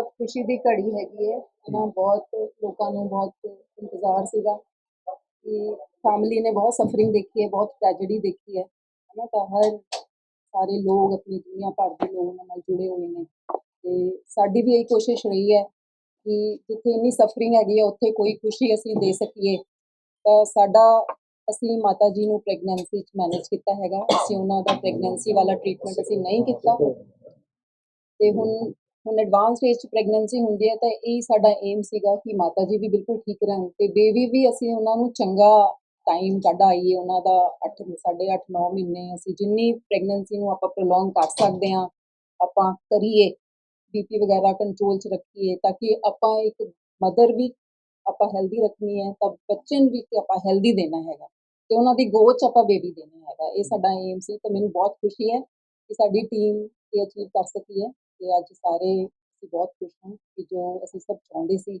ਬਹੁਤ ਖੁਸ਼ੀ ਦੀ ਘੜੀ ਹੈਗੀ ਹੈ। ਨਾ ਬਹੁਤ ਲੋਕਾਂ ਨੂੰ ਬਹੁਤ ਇੰਤਜ਼ਾਰ ਸੀਗਾ ਕਿ ਫੈਮਿਲੀ ਨੇ ਬਹੁਤ ਸਫਰਿੰਗ ਦੇਖੀ ਹੈ ਬਹੁਤ ਟ੍ਰੈਜੇਡੀ ਦੇਖੀ ਹੈ। ਹਨਾ ਤਾਂ ਹਰ ਸਾਰੇ ਲੋਕ ਆਪਣੀ ਦੁਨੀਆ ਭਰ ਦੇ ਲੋਕ ਉਹਨਾਂ ਨਾਲ ਜੁੜੇ ਹੋਏ ਨੇ ਤੇ ਸਾਡੀ ਵੀ ਇਹ ਕੋਸ਼ਿਸ਼ ਰਹੀ ਹੈ ਕਿ ਜਿੱਥੇ ਇੰਨੀ ਸਫਰਿੰਗ ਹੈਗੀ ਹੈ ਉੱਥੇ ਕੋਈ ਖੁਸ਼ੀ ਅਸੀਂ ਦੇ ਸਕੀਏ। ਤਾਂ ਸਾਡਾ ਅਸੀਂ ਮਾਤਾ ਜੀ ਨੂੰ ਪ੍ਰੈਗਨੈਂਸੀ 'ਚ ਮੈਨੇਜ ਕੀਤਾ ਹੈਗਾ। ਅਸੀਂ ਉਹਨਾਂ ਦਾ ਪ੍ਰੈਗਨੈਂਸੀ ਵਾਲਾ ਟ੍ਰੀਟਮੈਂਟ ਅਸੀਂ ਨਹੀਂ ਕੀਤਾ। ਤੇ ਹੁਣ ਹੁਣ ਐਡਵਾਂਸ ਸਟੇਜ 'ਚ ਪ੍ਰੈਗਨੈਂਸੀ ਹੁੰਦੀ ਹੈ, ਤਾਂ ਇਹ ਸਾਡਾ ਏਮ ਸੀਗਾ ਕਿ ਮਾਤਾ ਜੀ ਵੀ ਬਿਲਕੁਲ ਠੀਕ ਰਹਿਣ ਤੇ ਬੇਬੀ ਵੀ ਅਸੀਂ ਉਹਨਾਂ ਨੂੰ ਚੰਗਾ ਟਾਈਮ ਕੱਢ ਆਈਏ, ਉਹਨਾਂ ਦਾ 8 ਸਾਢੇ 8 9 ਮਹੀਨੇ ਅਸੀਂ ਜਿੰਨੀ ਪ੍ਰੈਗਨੈਂਸੀ ਨੂੰ ਆਪਾਂ ਪ੍ਰੋਲੋਂਗ ਕਰ ਸਕਦੇ ਹਾਂ, ਆਪਾਂ ਕਰੀਏ ਬੀਪੀ ਵਗੈਰਾ ਕੰਟਰੋਲ 'ਚ ਰੱਖੀਏ ਤਾਂ ਕਿ ਆਪਾਂ ਇੱਕ ਮਦਰ ਵੀ ਆਪਾਂ ਹੈਲਦੀ ਰੱਖਣੀ ਹੈ, ਤਾਂ ਬੱਚੇ ਨੂੰ ਵੀ ਆਪਾਂ ਹੈਲਦੀ ਦੇਣਾ ਹੈਗਾ ਤੇ ਉਹਨਾਂ ਦੀ ਗੋਚ ਆਪਾਂ ਬੇਬੀ ਦੇਣਾ ਹੈਗਾ, ਇਹ ਸਾਡਾ ਏਮ ਸੀ ਤਾਂ ਮੈਨੂੰ ਬਹੁਤ ਖੁਸ਼ੀ ਹੈ ਕਿ ਸਾਡੀ ਟੀਮ ਇਹ ਅਚੀਵ ਕਰ ਸਕੀ ਹੈ। ਤੇ ਅੱਜ ਸਾਰੇ ਅਸੀਂ ਬਹੁਤ ਖੁਸ਼ ਹਾਂ ਕਿ ਜੋ ਅਸੀਂ ਸਭ ਚਾਹੁੰਦੇ ਸੀ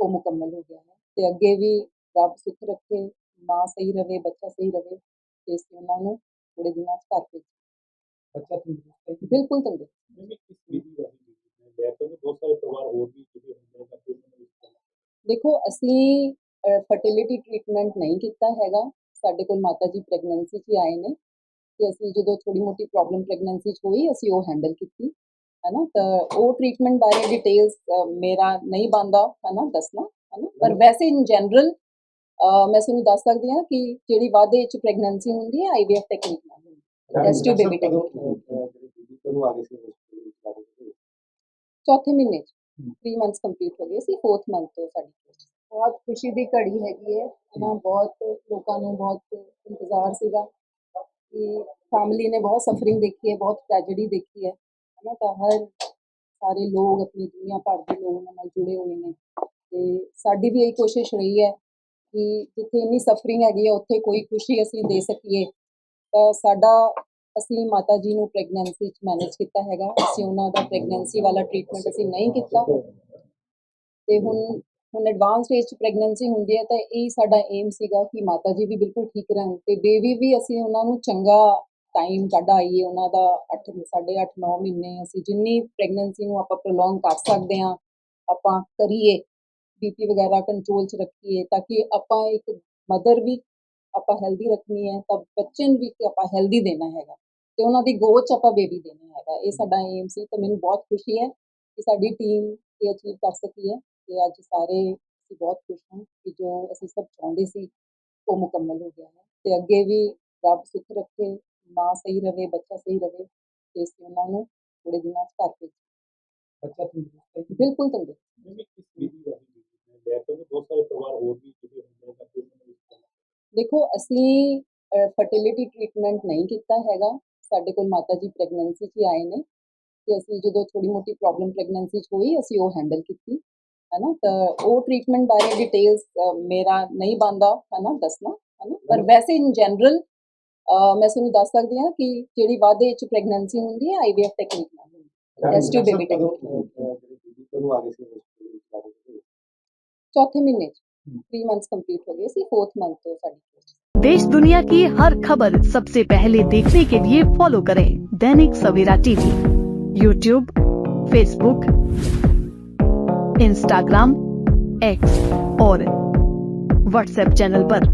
ਉਹ ਮੁਕੰਮਲ ਹੋ ਗਿਆ ਹੈ ਤੇ ਅੱਗੇ ਵੀ ਰੱਬ ਸੁੱਖ ਰੱਖੇ ਮਾਂ ਸਹੀ ਰਵੇ ਬੱਚਾ ਸਹੀ ਰਵੇ ਤੇ ਅਸੀਂ ਉਹਨਾਂ ਨੂੰ ਥੋੜੇ ਦਿਨਾਂ 'ਚ ਘਰ ਭੇਜ ਬੱਚਾ ਤੰਦਰੁਸਤ ਹੈ ਬਿਲਕੁਲ ਤੰਦਰੁਸਤ। ਰਾਹੀਂ ਦੇਖੋ ਅਸੀਂ ਫਰਟੀਲਿਟੀ ਟ੍ਰੀਟਮੈਂਟ ਨਹੀਂ ਕੀਤਾ ਹੈਗਾ। ਸਾਡੇ ਕੋਲ ਮਾਤਾ ਜੀ ਪ੍ਰੈਗਨੈਂਸੀ 'ਚ ਆਏ ਨੇ ਤੇ ਅਸੀਂ ਜਦੋਂ ਥੋੜੀ ਮੋਟੀ ਪ੍ਰੋਬਲਮ ਪ੍ਰੈਗਨੈਂਸੀ 'ਚ ਹੋਈ ਅਸੀਂ ਉਹ ਹੈਂਡਲ ਕੀਤੀ। ਹੈਨਾ ਤਾਂ ਉਹ ਟ੍ਰੀਟਮੈਂਟ ਬਾਰੇ ਡਿਟੇਲਸ ਮੇਰਾ ਨਹੀਂ ਬੰਦਾ ਹੈਨਾ ਦੱਸਣਾ ਹੈਨਾ ਪਰ ਵੈਸੇ ਇਨ ਜਨਰਲ ਮੈਂ ਤੁਹਾਨੂੰ ਦੱਸ ਸਕਦੀ ਹਾਂ ਕਿ ਜਿਹੜੀ ਵਾਧੇ 'ਚ ਪ੍ਰੈਗਨੈਂਸੀ ਹੁੰਦੀ ਹੈ ਆਈਵੀਐਫ ਟੈਕਨੀਕ ਨਾਲ ਹੁੰਦੀ ਹੈ Test tube baby technique. ਕਦੋਂ ਆ ਗਏ ਸੀ hospital ਵਿੱਚ ਆ ਗਏ ਸੀ? ਚੌਥੇ ਮਹੀਨੇ 'ਚ ਹਮ। 3 ਮੰਥਸ ਕੰਪਲੀਟ ਹੋ ਗਏ ਸੀ 4th ਮੰਥ ਤੋਂ ਸਾਡੀ course। ਬਹੁਤ ਖੁਸ਼ੀ ਦੀ ਘੜੀ ਹੈਗੀ ਹੈ ਨਾ ਬਹੁਤ ਲੋਕਾਂ ਨੂੰ ਬਹੁਤ ਇੰਤਜ਼ਾਰ ਸੀਗਾ ਕਿ ਫੈਮਿਲੀ ਨੇ ਬਹੁਤ ਸਫਰਿੰਗ ਦੇਖੀ ਹੈ ਬਹੁਤ ਟ੍ਰੈਜੇਡੀ ਦੇਖੀ ਹੈ ਹਨਾ ਤਾਂ ਹਰ ਸਾਰੇ ਲੋਕ, ਆਪਣੀ ਦੁਨੀਆ ਭਰ ਦੇ ਲੋਕ ਉਹਨਾਂ ਨਾਲ ਜੁੜੇ ਹੋਏ ਨੇ ਤੇ ਸਾਡੀ ਵੀ ਇਹ ਕੋਸ਼ਿਸ਼ ਰਹੀ ਹੈ ਕਿ ਜਿੱਥੇ ਇੰਨੀ ਸਫਰਿੰਗ ਹੈਗੀ ਹੈ, ਉੱਥੇ ਕੋਈ ਖੁਸ਼ੀ ਅਸੀਂ ਦੇ ਸਕੀਏ। ਤਾਂ ਸਾਡਾ, ਅਸੀਂ ਮਾਤਾ ਜੀ ਨੂੰ ਪ੍ਰੈਗਨੈਂਸੀ 'ਚ ਮੈਨੇਜ ਕੀਤਾ ਹੈਗਾ। ਅਸੀਂ ਉਹਨਾਂ ਦਾ ਪ੍ਰੈਗਨੈਂਸੀ ਵਾਲਾ ਟ੍ਰੀਟਮੈਂਟ ਅਸੀਂ ਨਹੀਂ ਕੀਤਾ। ਤੇ ਹੁਣ ਹੁਣ ਐਡਵਾਂਸ ਸਟੇਜ 'ਚ ਪ੍ਰੈਗਨੈਂਸੀ ਹੁੰਦੀ ਹੈ ਤਾਂ ਇਹ ਸਾਡਾ ਏਮ ਸੀਗਾ ਕਿ ਮਾਤਾ ਜੀ ਵੀ ਬਿਲਕੁਲ ਠੀਕ ਰਹਿਣ ਤੇ ਬੇਬੀ ਵੀ ਅਸੀਂ ਉਹਨਾਂ ਨੂੰ ਚੰਗਾ ਟਾਈਮ ਕੱਢ ਆਈਏ ਉਹਨਾਂ ਦਾ 8 ਸਾਢੇ 8 9 ਮਹੀਨੇ ਅਸੀਂ ਜਿੰਨੀ ਪ੍ਰੈਗਨੈਂਸੀ ਨੂੰ ਆਪਾਂ ਪ੍ਰੋਲੋਂਗ ਕਰ ਸਕਦੇ ਹਾਂ, ਆਪਾਂ ਕਰੀਏ ਬੀਪੀ ਵਗੈਰਾ ਕੰਟਰੋਲ 'ਚ ਰੱਖੀਏ ਤਾਂ ਕਿ ਆਪਾਂ ਇੱਕ ਮਦਰ ਵੀ ਆਪਾਂ ਹੈਲਦੀ ਰੱਖਣੀ ਹੈ, ਤਾਂ ਬੱਚੇ ਨੂੰ ਵੀ ਆਪਾਂ ਹੈਲਦੀ ਦੇਣਾ ਹੈਗਾ ਤੇ ਉਹਨਾਂ ਦੀ ਗੋਚ ਆਪਾਂ ਬੇਬੀ ਦੇਣਾ ਹੈਗਾ, ਇਹ ਸਾਡਾ ਏਮ ਸੀ ਤਾਂ ਮੈਨੂੰ ਬਹੁਤ ਖੁਸ਼ੀ ਹੈ ਕਿ ਸਾਡੀ ਟੀਮ ਇਹ ਅਚੀਵ ਕਰ ਸਕੀ ਹੈ ਤੇ ਅੱਜ ਸਾਰੇ ਅਸੀਂ ਬਹੁਤ ਖੁਸ਼ ਹਾਂ ਕਿ ਜੋ ਅਸੀਂ ਸਭ ਚਾਹੁੰਦੇ ਸੀ ਉਹ ਮੁਕੰਮਲ ਹੋ ਗਿਆ ਹੈ ਤੇ ਅੱਗੇ ਵੀ ਰੱਬ ਸੁੱਖ ਰੱਖੇ ਮਾਂ ਸਹੀ ਰਵੇ ਬੱਚਾ ਸਹੀ ਰਵੇ ਤੇ ਅਸੀਂ ਉਹਨਾਂ ਨੂੰ ਥੋੜੇ ਦਿਨਾਂ 'ਚ ਘਰ ਭੇਜ ਬੱਚਾ ਤੰਦਰੁਸਤ ਹੈ ਬਿਲਕੁਲ ਤੰਦਰੁਸਤ। ਦੇਖੋ ਅਸੀਂ ਫਰਟੀਲਿਟੀ ਟ੍ਰੀਟਮੈਂਟ ਨਹੀਂ ਕੀਤਾ ਹੈਗਾ। ਸਾਡੇ ਕੋਲ ਮਾਤਾ ਜੀ ਪ੍ਰੈਗਨੈਂਸੀ 'ਚ ਆਏ ਨੇ ਤੇ ਅਸੀਂ ਜਦੋਂ ਥੋੜੀ ਮੋਟੀ ਪ੍ਰੋਬਲਮ ਪ੍ਰੈਗਨੈਂਸੀ 'ਚ ਹੋਈ ਅਸੀਂ ਉਹ ਹੈਂਡਲ ਕੀਤੀ ਹੈਨਾ? ਤਾਂ ਉਹ ਟ੍ਰੀਟਮੈਂਟ ਬਾਰੇ ਡਿਟੇਲਸ ਮੇਰਾ ਨਹੀਂ ਬੰਦਾ ਹੈਨਾ? ਦੱਸਣਾ ਹੈਨਾ? ਪਰ ਵੈਸੇ ਇਨ ਜਨਰਲ ਮੈਂ ਤੁਹਾਨੂੰ ਦੱਸ ਸਕਦੀ ਹਾਂ ਕਿ ਜਿਹੜੀ ਵਾਧੇ 'ਚ ਪ੍ਰੈਗਨੈਂਸੀ ਹੁੰਦੀ ਹੈ ਆਈਵੀਐਫ ਟੈਕਨੀਕ ਨਾਲ ਹੁੰਦੀ ਹੈ Test tube baby technique. ਕਦੋਂ ਆ ਗਏ ਸੀ hospital ਵਿੱਚ ਆ ਗਏ ਸੀ? ਚੌਥੇ ਮਹੀਨੇ 'ਚ ਹਮ। 3 ਮੰਥਸ ਕੰਪਲੀਟ ਹੋ ਗਏ ਸੀ 4th ਮੰਥ ਤੋਂ ਸਾਡੀ course। देश दुनिया की हर खबर सबसे पहले देखने के लिए फॉलो करें Dainik Savera TV YouTube Facebook Instagram X और व्हाट्सएप चैनल पर।